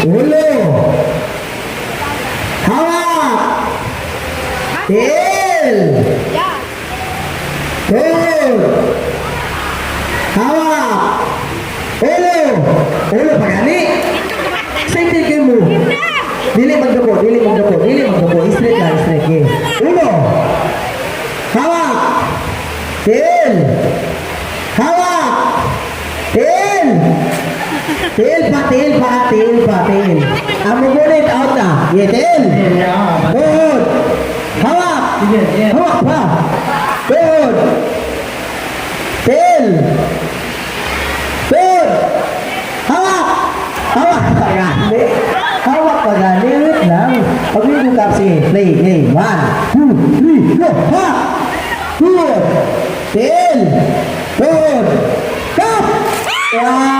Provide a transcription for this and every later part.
Ulo. Hawak. Tail. Tuhod. Hawak. Ulo. Ulo pa gani. Excited kayo mo. Dili magdako, dili magdako, dili magdako. Straight lang, straight. Okay. Ulo. Hawak. Tail. Hawak. Tail. Tail pa, tail pa, tail pa, tail. Amo gunit, out na. Yeah, tail. Tuhod. Hawak. Hawak pa. Tuhod. Tail. Tuhod. Hawak. Hawak pa gani. Hawak pa gani. Wait lang. Pag may bukap, sige. Play, play. One, two, three, go. Hawak. Tuhod. Tail. Tuhod. Kap. Yeah.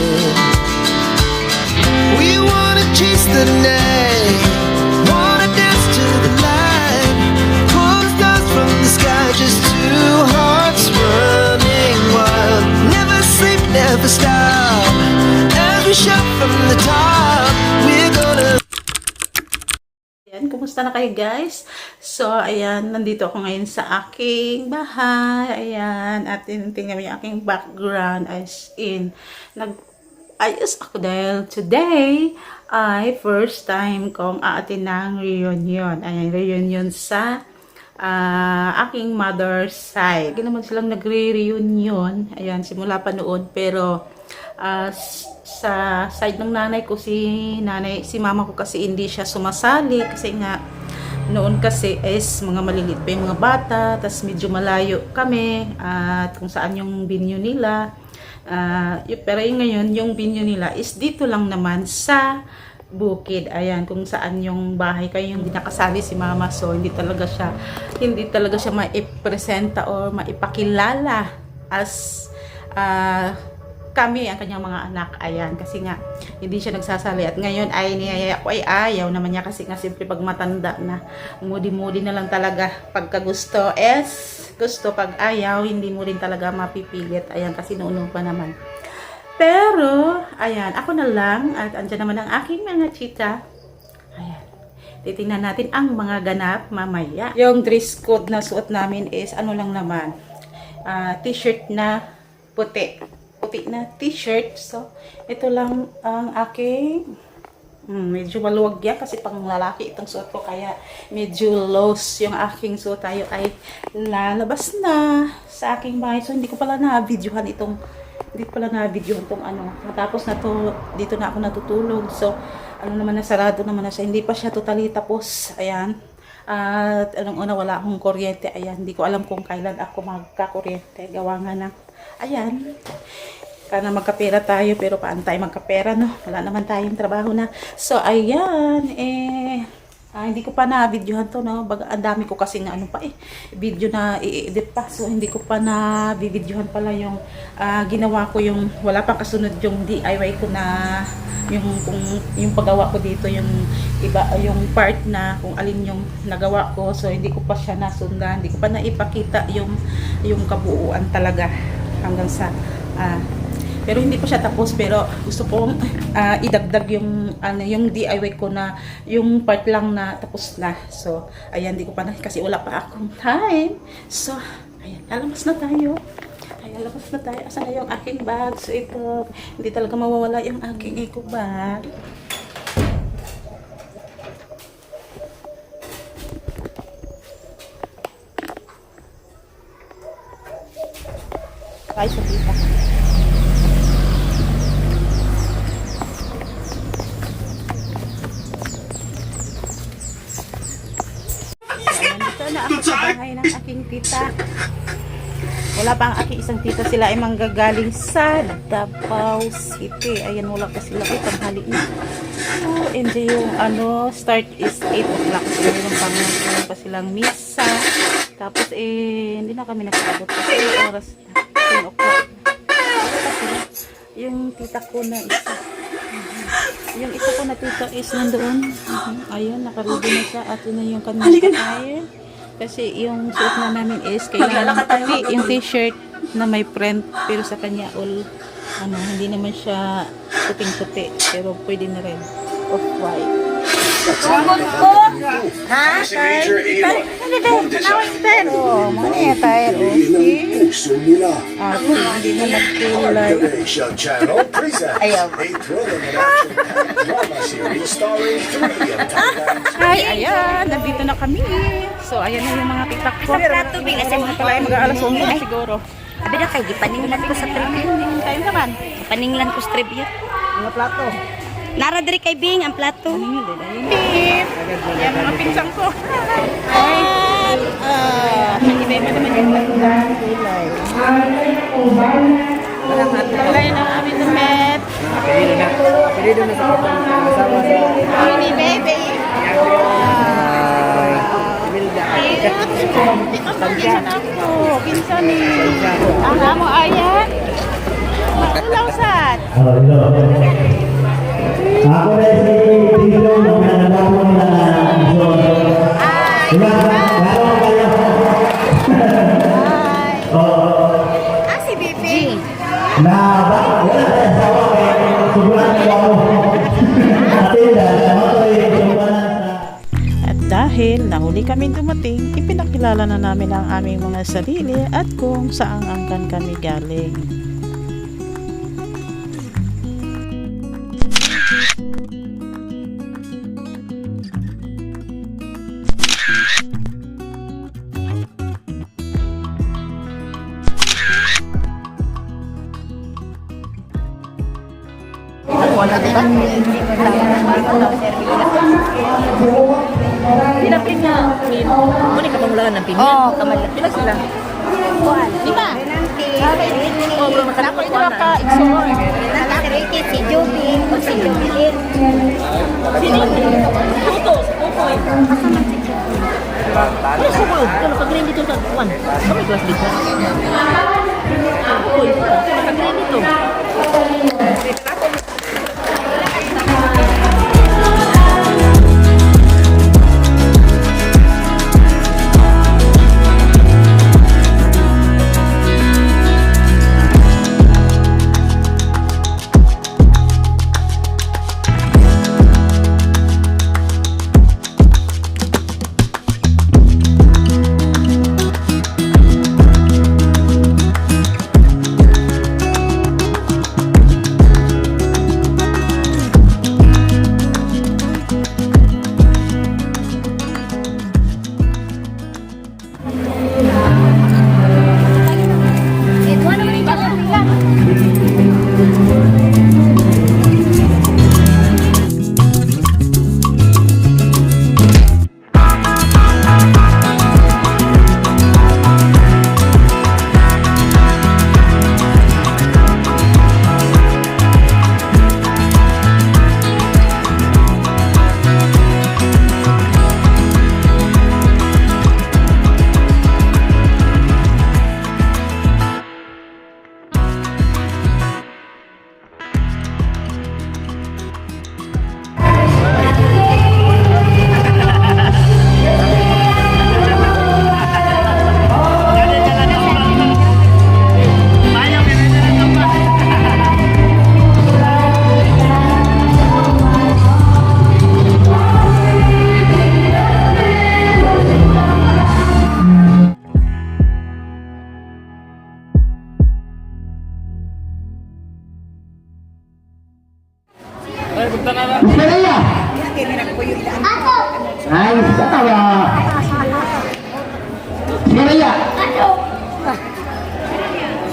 Kumusta na kayo guys? So, ayan, nandito ako ngayon sa aking bahay. Ayan, at tingnan mo yung aking background as in, nag ayos ako dahil today ay first time kong aatin ng reunion. Ayan, reunion sa ah, aking mother's side. Hindi naman silang nagre-reunion. Ayan, simula pa noon. Pero, s- sa side ng nanay ko, si nanay, si mama ko kasi hindi siya sumasali. Kasi nga, noon kasi is mga maliliit pa yung mga bata. Tapos medyo malayo kami. At kung saan yung binyo nila. Y- pero yung ngayon, yung binyo nila is dito lang naman sa bukid. Ayan, kung saan yung bahay kayo yung hindi nakasali si mama. So, hindi talaga siya, hindi talaga siya maipresenta or maipakilala as ah, kami, ang kanyang mga anak. Ayan, kasi nga, hindi siya nagsasali. At ngayon ay niyaya ko ay ayaw naman niya kasi nga siyempre pag matanda na, moody-moody na lang talaga. Pagka gusto is gusto. Pag ayaw, hindi mo rin talaga mapipilit. Ayan, kasi noon pa naman. Pero, ayan, ako na lang. At andyan naman ang aking mga chita. Ayan. Titingnan natin ang mga ganap mamaya. Yung dress code na suot namin is ano lang naman. ah, t-shirt na puti. Puti na t-shirt. So, ito lang ang aking Hmm, medyo maluwag yan kasi pang lalaki itong suot ko kaya medyo loose yung aking suot tayo ay lalabas na sa aking bahay. So hindi ko pala na-videohan itong hindi ko pala na-videohan itong ano. Matapos na to, dito na ako natutulog. So ano naman na sarado naman na siya. Hindi pa siya totally tapos. Ayan. At anong una wala akong kuryente. Ayan. Hindi ko alam kung kailan ako magkakuryente. Gawa nga ng ayan. Kana magkapera tayo pero paano tayo magkapera no? Wala naman tayong trabaho na. So ayan eh ah, hindi ko pa na-videohan to no. Baga, ang dami ko kasi nga ano pa eh video na i-edit pa. So hindi ko pa na videohan pala yung ah, ginawa ko yung wala pang kasunod yung DIY ko na yung kung yung paggawa ko dito yung iba yung part na kung alin yung nagawa ko so hindi ko pa siya nasundan hindi ko pa naipakita yung yung kabuuan talaga hanggang sa ah, pero hindi pa siya tapos pero gusto kong ah, idagdag yung ano yung DIY ko na yung part lang na tapos na. So, ayan, hindi ko pa na kasi wala pa akong time. So, ayan, lalabas na tayo. Ayan, lalabas na tayo. Asan na yung aking bag? So, ito, hindi talaga mawawala yung aking eco bag. Tayo sa tita. Ayan, ito na ako sa bahay ng aking tita. Wala pa ang aking isang tita. Sila ay manggagaling sa Davao City. Ayan, wala pa sila. Ay, tanghali na. So, hindi yung ano, start is 8 o'clock. So, mayroon pang mayroon pa silang misa. Tapos eh, hindi na kami nakaabot kasi yung oras na 10 o'clock. Tapos, yung tita ko na isa. Yung isa ko na tita is nandoon. Mhm. Ayun, nakarudo na siya at yun na yung kanyang attire. Kasi yung suot na namin is kailangan yung t-shirt na may print pero sa kanya all ano, hindi naman siya puting-puti pero pwede na rin off-white. Sugod ko. Ha? A1. Ano din? Tanawin din. Oh, mga niya tayo. Ah, hindi na nagkulay. Ayaw. a thrilling and action-packed drama series starring three of Thailand's Hi, ayan. Nandito na kami. So, ayan na yung mga tiktak ko. Sa prato, bilas Pero ang pala mag-aalas 11 na siguro. Abi na kay gipaninglan ko sa tribute. Kayo naman. Paninglan ko sa tribute. Mga plato. Nara diri kay Bing ang plato. Tip. Yan mga pinsang ko. At, ah, iba mo naman yung magandang kulay. Kulay ng damit. Apelido na. Apelido na sa asawa sa Mini baby. Milda. Cute. Ang pinsan ako. Pinsan ni. Ang amo ayan. Maulaw sad. Ako na si Tito, mo na Ay. Dahil nahuli kami dumating, ipinakilala na namin ang aming mga sarili at kung saang angkan kami galing. Pinapin nga. Muna ka pang ng pin. Oh, kamal. Pila sila? Lima. Oh, bro, makanako ito ka. Iksor. Nakakiriki si o si. Ano ko mo? Ano pag rin dito sa kuwan? Kami kelas dito. Ano dito?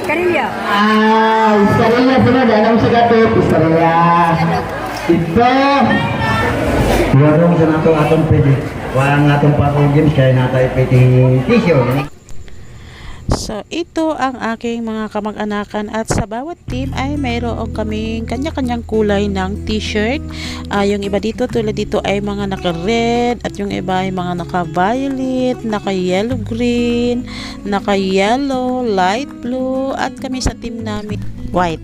Karelia. Ah, Karelia sana dalam sekatup Karelia. Itu. Dua orang tu atom PD. Wang atom Pak Ogin saya nata PD. Tisu. So, ito ang aking mga kamag-anakan at sa bawat team ay mayroon kaming kanya-kanyang kulay ng t-shirt. Ah, yung iba dito tulad dito ay mga naka-red at yung iba ay mga naka-violet, naka-yellow green, naka-yellow, light blue at kami sa team namin white.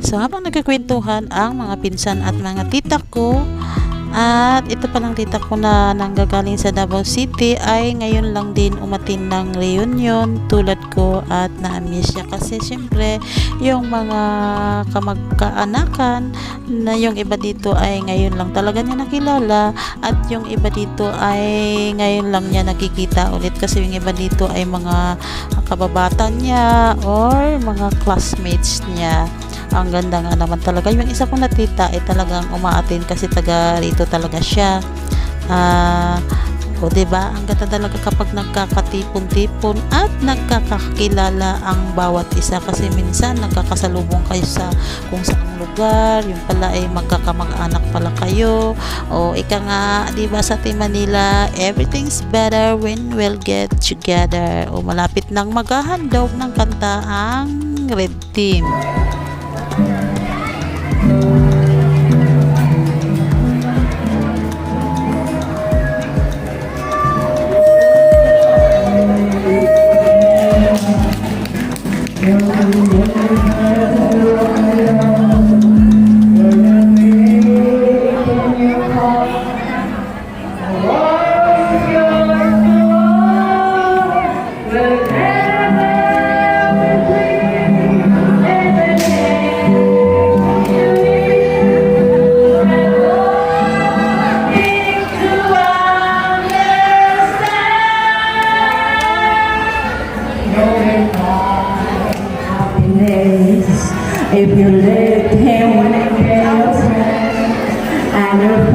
So habang nagkakwentuhan ang mga pinsan at mga tita ko at ito pa ng tita ko na nanggagaling sa Davao City ay ngayon lang din umatin ng reunion tulad ko at na-miss siya. Kasi syempre yung mga kamagkaanakan na yung iba dito ay ngayon lang talaga niya nakilala at yung iba dito ay ngayon lang niya nakikita ulit. Kasi yung iba dito ay mga kababata niya or mga classmates niya ang ganda nga naman talaga. Yung isa kong natita ay talagang umaatin kasi taga rito talaga siya. Ah o diba? Ang ganda talaga kapag nagkakatipon-tipon at nagkakakilala ang bawat isa. Kasi minsan nagkakasalubong kayo sa kung saang lugar yung pala ay magkakamag-anak pala kayo. O ika nga diba sa Team Manila everything's better when we'll get together. O malapit nang maghahandog ng kanta ang red team